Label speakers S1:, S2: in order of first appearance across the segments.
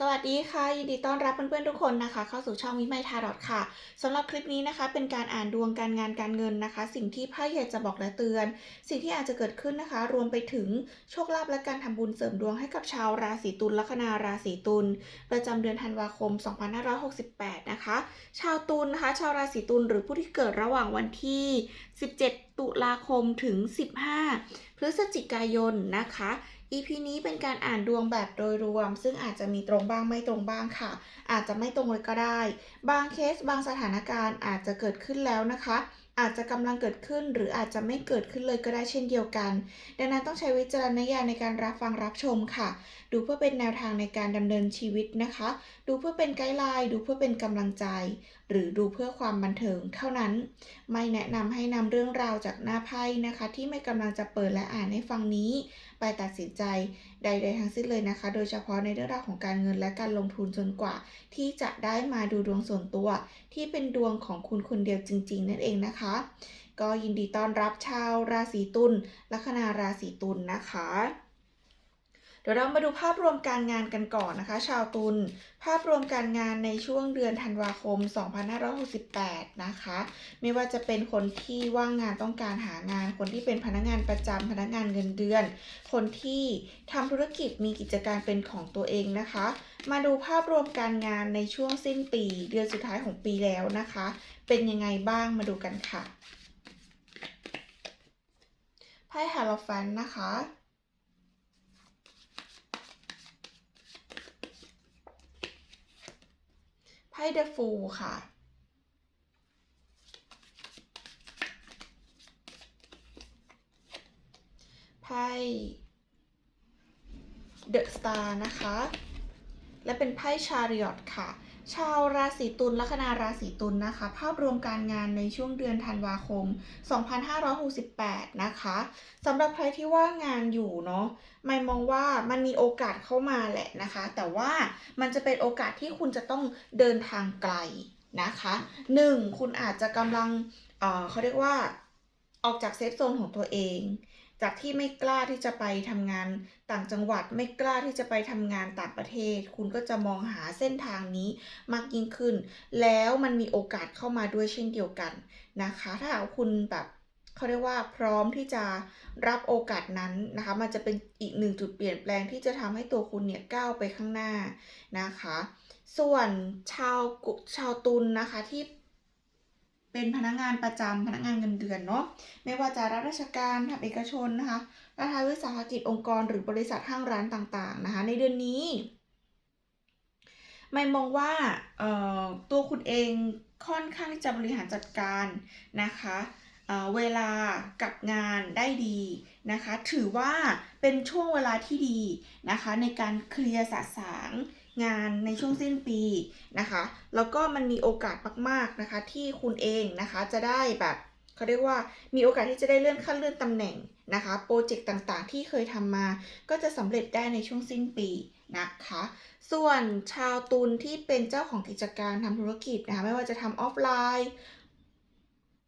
S1: สวัสดีค่ะ ยินดีต้อนรับเพื่อนๆทุกคนนะคะ เข้าสู่ช่องวิไมทารอดค่ะสำหรับคลิปนี้นะคะ เป็นการอ่านดวงการงานการเงินนะคะ สิ่งที่ไพ่อยากจะบอกและเตือน สิ่งที่อาจจะเกิดขึ้นนะคะ รวมไปถึงโชคลาภและการทำบุญเสริมดวงให้กับชาวราศีตุลลัคนาราศีตุลประจำเดือนธันวาคม 2568 นะคะ ชาวตุลนะคะ ชาวราศีตุลหรือผู้ที่เกิดระหว่างวันที่ 17 ตุลาคมถึง 15 พฤศจิกายนนะคะ EP นี้เป็นการอ่านดวงแบบโดยรวม ซึ่งอาจจะมีตรงบ้างไม่ตรงบ้างค่ะ อาจจะไม่ตรงเลยก็ได้ บางเคสบางสถานการณ์อาจจะเกิดขึ้นแล้วนะคะ อาจจะกำลังเกิดขึ้นหรืออาจจะไม่เกิดขึ้นเลยก็ได้เช่นเดียวกัน ดังนั้นต้องใช้วิจารณญาณในการรับฟังรับชมค่ะ ดูเพื่อเป็นแนวทางในการดำเนินชีวิตนะคะ ดูเพื่อเป็นไกด์ไลน์ดูเพื่อเป็นกำลังใจ หรือดูเพื่อความบันเทิงเท่านั้น ไม่แนะนำให้นำเรื่องราวจากหน้าไพ่นะคะ ที่ไม่กำลังจะเปิดและอ่านให้ฟังนี้ ไปตัดสินใจใด ๆ ทั้งสิ้นเลยนะคะ โดยเฉพาะในเรื่องราวของการเงินและการลงทุนจนกว่า ที่จะได้มาดูดวงส่วนตัว ที่เป็นดวงของคุณคนเดียวจริง ๆ นั่นเองนะคะ ก็ยินดีต้อนรับชาวราศีตุลลัคนาราศีตุลนะคะ ดี๋ยวเรามาดูภาพรวมการงานกันก่อนนะคะ ชาวตุลภาพรวมการงานในช่วงเดือนธันวาคม 2568 นะคะ ไม่ว่าจะเป็นคนที่ว่างงานต้องการหางาน คนที่เป็นพนักงานประจำพนักงานเงินเดือน คนที่ทำธุรกิจมีกิจการเป็นของตัวเองนะคะ มาดูภาพรวมการงานในช่วงสิ้นปี เดือนสุดท้ายของปีแล้วนะคะ เป็นยังไงบ้างมาดูกันค่ะไพ่ฮาโลแฟนนะคะ พ่เดอะฟูลค่ะ ไพ่เดอะสตาร์นะคะ และเป็นไพ่ชาริอตค่ะ ชาวราศีตุลลัคนาราศีตุลนะคะ ภาพรวมการงานในช่วงเดือนธันวาคม 2568 นะคะสำหรับใครที่ว่างงานอยู่เนาะไม่มองว่ามันมีโอกาสเข้ามาแหละนะคะ แต่ว่ามันจะเป็นโอกาสที่คุณจะต้องเดินทางไกลนะคะหนึ่งคุณอาจจะกำลังเเขาเรียกว่าออกจากเซฟโซนของตัวเอง จากที่ไม่กล้าที่จะไปทำงานต่างจังหวัดไม่กล้าที่จะไปทำงานต่างประเทศ คุณก็จะมองหาเส้นทางนี้มากยิ่งขึ้น แล้วมันมีโอกาสเข้ามาด้วยเช่นเดียวกันนะคะ ถ้าหากว่าคุณแบบเขาเรียกว่าพร้อมที่จะรับโอกาสนั้นนะคะ มันจะเป็นอีกหนึ่งจุดเปลี่ยนแปลงที่จะทำให้ตัวคุณเนี่ยก้าวไปข้างหน้านะคะ ส่วนชาวกุชาวตุลนะคะที่ เป็นพนักงานประจำพนักงานเงินเดือนเนาะไม่ว่าจะรับราชการทำเอกชนนะคะรัฐวิสาหกิจองค์กรหรือบริษัทห้างร้านต่างๆนะคะ ในเดือนนี้ไม่มองว่าตัวคุณเองค่อนข้างจะบริหารจัดการนะคะเเวลากับงานได้ดีนะคะ ถือว่าเป็นช่วงเวลาที่ดีนะคะ ในการเคลียร์สะสาง งานในช่วงสิ้นปีนะคะ แล้วก็มันมีโอกาสมากๆนะคะที่คุณเองนะคะจะได้แบบเขาเรียกว่ามีโอกาสที่จะได้เลื่อนขั้นเลื่อนตำแหน่งนะคะโปรเจกต์ต่างๆ ที่เคยทำมาก็จะสำเร็จได้ในช่วงสิ้นปีนะคะ ส่วนชาวตุลที่เป็นเจ้าของกิจการทำธุรกิจนะคะไม่ว่าจะทำออฟไลน์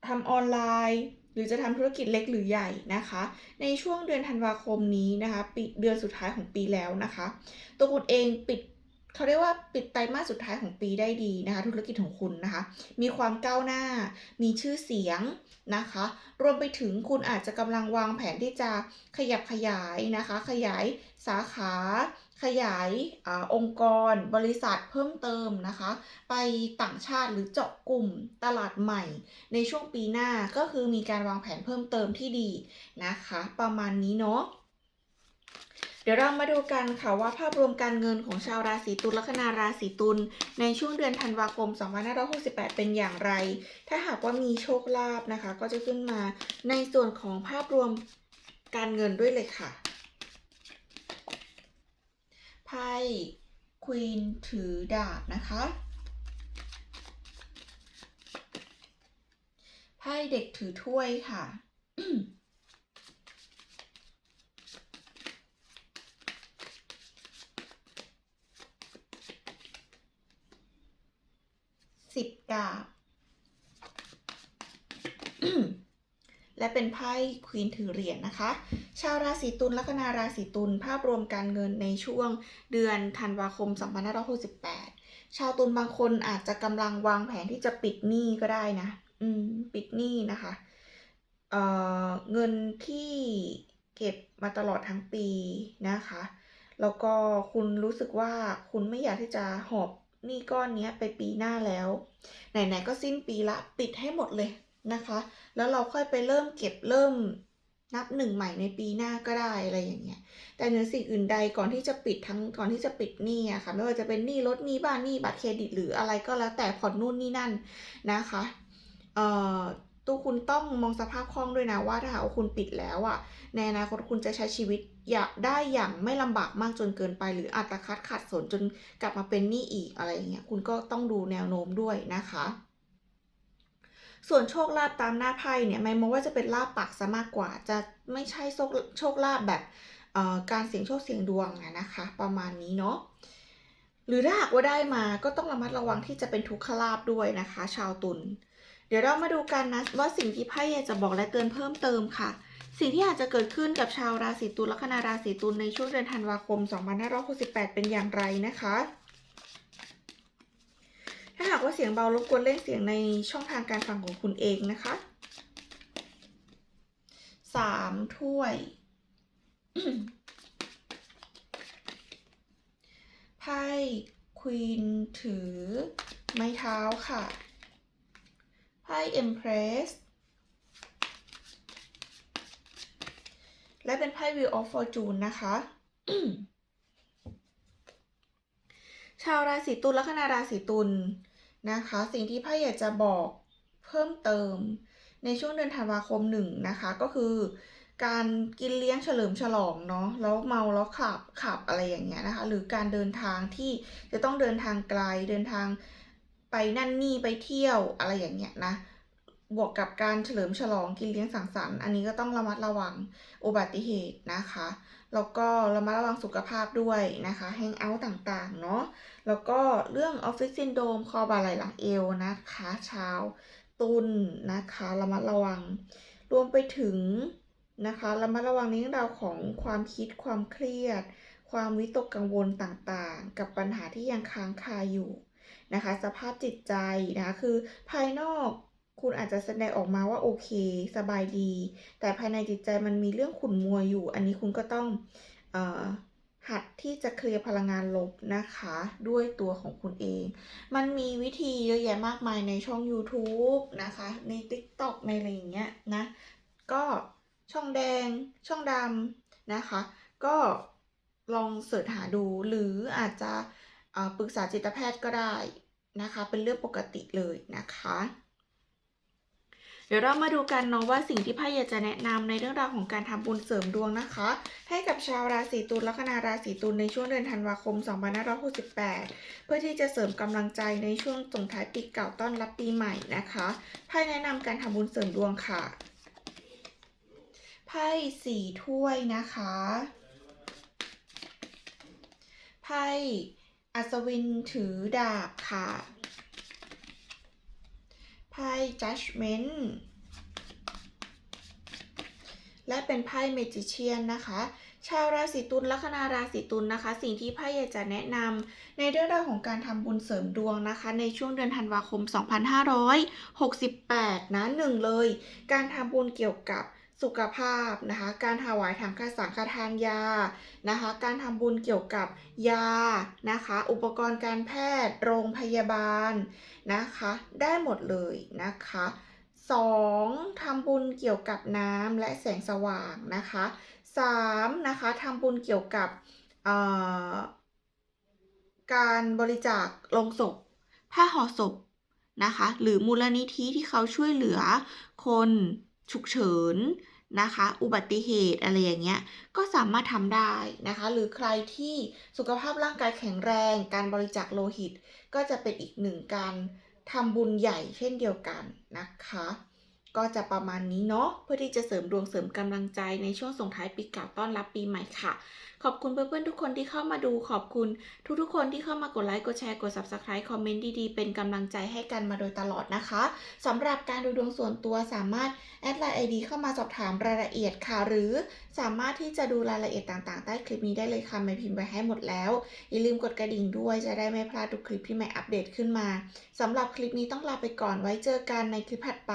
S1: ทำออนไลน์ หรือจะทำธุรกิจเล็กหรือใหญ่นะคะ ในช่วงเดือนธันวาคมนี้นะคะปีเดือนสุดท้ายของปีแล้วนะคะ ตัวคุณเองปิด เขาเรียกว่าปิดไตรมาสสุดท้ายของปีได้ดีนะคะ ธุรกิจของคุณนะคะ มีความก้าวหน้า มีชื่อเสียงนะคะ รวมไปถึงคุณอาจจะกำลังวางแผนที่จะขยับขยายนะคะ ขยายสาขา ขยายอองค์กร บริษัทเพิ่มเติมนะคะ ไปต่างชาติหรือเจาะกลุ่มตลาดใหม่ ในช่วงปีหน้าก็คือมีการวางแผนเพิ่มเติมที่ดีนะคะ ประมาณนี้เนาะ เดี๋ยวเรามาดูกันค่ะว่าภาพรวมการเงินของชาวราศีตุลลัคนาราศีตุลในช่วงเดือนธันวาคม 2568 เป็นอย่างไร ถ้าหากว่ามีโชคลาภนะคะ ก็จะขึ้นมาในส่วนของภาพรวมการเงินด้วยเลยค่ะไพ่ควีนถือดาบนะคะไพ่เด็กถือถ้วยค่ะ สิบดาบ และเป็นไพ่ควีนถือเหรียญนะคะ ชาวราศีตุลลัคนาราศีตุลภาพรวมการเงินในช่วงเดือนธันวาคม 2568 ชาวตุลบางคนอาจจะกำลังวางแผนที่จะปิดหนี้ก็ได้นะ อืม ปิดหนี้นะคะ เอ่อ เงินที่เก็บมาตลอดทั้งปีนะคะ แล้วก็คุณรู้สึกว่าคุณไม่อยากที่จะหอบ หนี้ก้อนเนี้ยไปปีหน้าแล้ว ไหนๆก็สิ้นปีละปิดให้หมดเลยนะคะ แล้วเราค่อยไปเริ่มเก็บเริ่มนับหนึ่งใหม่ในปีหน้าก็ได้อะไรอย่างเงี้ย แต่เหนือสิ่งอื่นใดก่อนที่จะปิดทั้งก่อนที่จะปิดหนี้อะค่ะไม่ว่าจะเป็นหนี้รถหนี้บ้านหนี้บัตรเครดิตหรืออะไรก็แล้วแต่ผ่อนนู่นนี่นั่นนะคะเอ่อตัวคุณต้องมองสภาพคล่องด้วยนะว่าถ้าหากว่าคุณปิดแล้วอะในอนาคตคุณจะใช้ชีวิต อย่าได้อย่างไม่ลำบากมากจนเกินไป หรืออัตคัดขัดสนจนกลับมาเป็นหนี้อีกอะไรอย่างเงี้ยคุณก็ต้องดูแนวโน้มด้วยนะคะ ส่วนโชคลาภตามหน้าไพ่เนี่ยไม่มองว่าจะเป็นลาบปักซะมากกว่า จะไม่ใช่โชคโชคลาภแบบเอ่อการเสี่ยงโชคเสี่ยงดวงอะนะคะ ประมาณนี้เนาะหรือถ้าหากว่าได้มาก็ต้องระมัดระวังที่จะเป็นทุกขลาภด้วยนะคะ ชาวตุลเดี๋ยวเรามาดูกันนะว่าสิ่งที่ไพ่อยากจะบอกและเตือนเพิ่มเติมค่ะ สิ่งที่อาจจะเกิดขึ้นกับชาวราศีตุลลัคนาราศีตุลในช่วงเดือนธันวาคม 2568 เป็นอย่างไรนะคะ ถ้าหากว่าเสียงเบารบกวนเล่นเสียงในช่องทางการฟังของคุณเองนะคะสามถ้วย ไพ่ควีนถือ ไม้เท้าค่ะ ไพ่เอ็มเพรส และเป็นไพ่ Wheel of Fortune นะคะ ชาวราศีตุลลัคนาราศีตุลนะคะ สิ่งที่ไพ่อยากจะบอกเพิ่มเติมในช่วงเดือนธันวาคมหนึ่งนะคะ ก็คือการกินเลี้ยงเฉลิมฉลองเนาะแล้วเมาแล้วขับขับอะไรอย่างเงี้ยนะคะ หรือการเดินทางที่จะต้องเดินทางไกลเดินทางไปนั่นนี่ไปเที่ยวอะไรอย่างเงี้ยนะ บวกกับการเฉลิมฉลองกินเลี้ยงสังสรรค์อันนี้ก็ต้องระมัดระวังอุบัติเหตุนะคะ แล้วก็ระมัดระวังสุขภาพด้วยนะคะแฮงเอาท์ต่างๆเนาะแล้วก็เรื่องออฟฟิศซินโดมคอบ่าไหลหลังเอวนะคะ ชาวตุลนะคะระมัดระวัง รวมไปถึงนะคะระมัดระวังในเรื่องราวของความคิดความเครียด ความวิตกกังวลต่างๆ กับปัญหาที่ยังค้างคาอยู่นะคะ สภาพจิตใจนะคะคือภายนอก คุณอาจจะแสดงออกมาว่าโอเค สบายดี แต่ภายในจิตใจมันมีเรื่องขุ่นมัวอยู่ อันนี้คุณก็ต้องอหัดที่จะเคลียร์พลังงานลบนะคะ ด้วยตัวของคุณเอง มันมีวิธีเยอะแยะมากมายในช่อง YouTube นะคะ ใน TikTok ในอะไรอย่างเงี้ยนะ ก็ช่องแดงช่องดำนะคะ ก็ลองเสิร์ชหาดูหรืออาจจะปรึกษาจิตแพทย์ก็ได้นะคะ เป็นเรื่องปกติเลยนะคะ เดี๋ยวเรามาดูกันเนาะว่าสิ่งที่ไพ่อยากจะแนะนำในเรื่องราวของการทำบุญเสริมดวงนะคะ ให้กับชาวราศีตุลลัคนาราศีตุลในช่วงเดือนธันวาคม 2568 เพื่อที่จะเสริมกำลังใจในช่วงส่งท้ายปีเก่าต้อนรับปีใหม่นะคะไพ่แนะนำการทำบุญเสริมดวงค่ะไพ่สี่ถ้วยนะคะไพ่อัศวินถือดาบค่ะ ไพ่ judgment และเป็นไพ่ magician นะคะ ชาวราศีตุลลัคนาราศีตุลนะคะ สิ่งที่ไพ่อยากจะแนะนำในเรื่องราวของการทำบุญเสริมดวงนะคะ ในช่วงเดือนธันวาคม 2568 นะหนึ่งเลย การทำบุญเกี่ยวกับ สุขภาพนะคะ การถวายถังคสังฆทานยานะคะ การทำบุญเกี่ยวกับยานะคะ อุปกรณ์การแพทย์ โรงพยาบาลนะคะ ได้หมดเลยนะคะ 2. ทำบุญเกี่ยวกับน้ำและแสงสว่างนะคะ 3. นะคะทำบุญเกี่ยวกับการบริจาคลงศพ ผ้าห่อศพนะคะ หรือมูลนิธิที่เขาช่วยเหลือคนฉุกเฉิน นะคะ อุบัติเหตุอะไรอย่างเงี้ย ก็สามารถทำได้นะคะ หรือใครที่สุขภาพร่างกายแข็งแรง การบริจาคโลหิต ก็จะเป็นอีกหนึ่งการทำบุญใหญ่เช่นเดียวกันนะคะ ก็จะประมาณนี้เนาะเพื่อที่จะเสริมดวงเสริมกำลังใจในช่วงส่งท้ายปีเก่าต้อนรับปีใหม่ค่ะ ขอบคุณเพื่อนๆทุกคนที่เข้ามาดูขอบคุณ ทุกๆคนที่เข้ามากดไลค์กดแชร์กด Subscribe คอมเมนต์ดีๆ เป็นกำลังใจให้กันมาโดยตลอดนะคะสำหรับการดูดวงส่วนตัวสามารถแอดไลน์ ID เข้ามาสอบถามรายละเอียดค่ะ หรือสามารถที่จะดูรายละเอียดต่างๆ ใต้คลิปนี้ได้เลยค่ะไม่พิมพ์ไว้ให้หมดแล้วอย่าลืมกดกระดิ่งด้วยจะได้ไม่พลาดทุกคลิปที่ใหม่อัปเดตขึ้นมาสำหรับคลิปนี้ต้องลาไปก่อนไว้เจอกันในคลิปถัดไป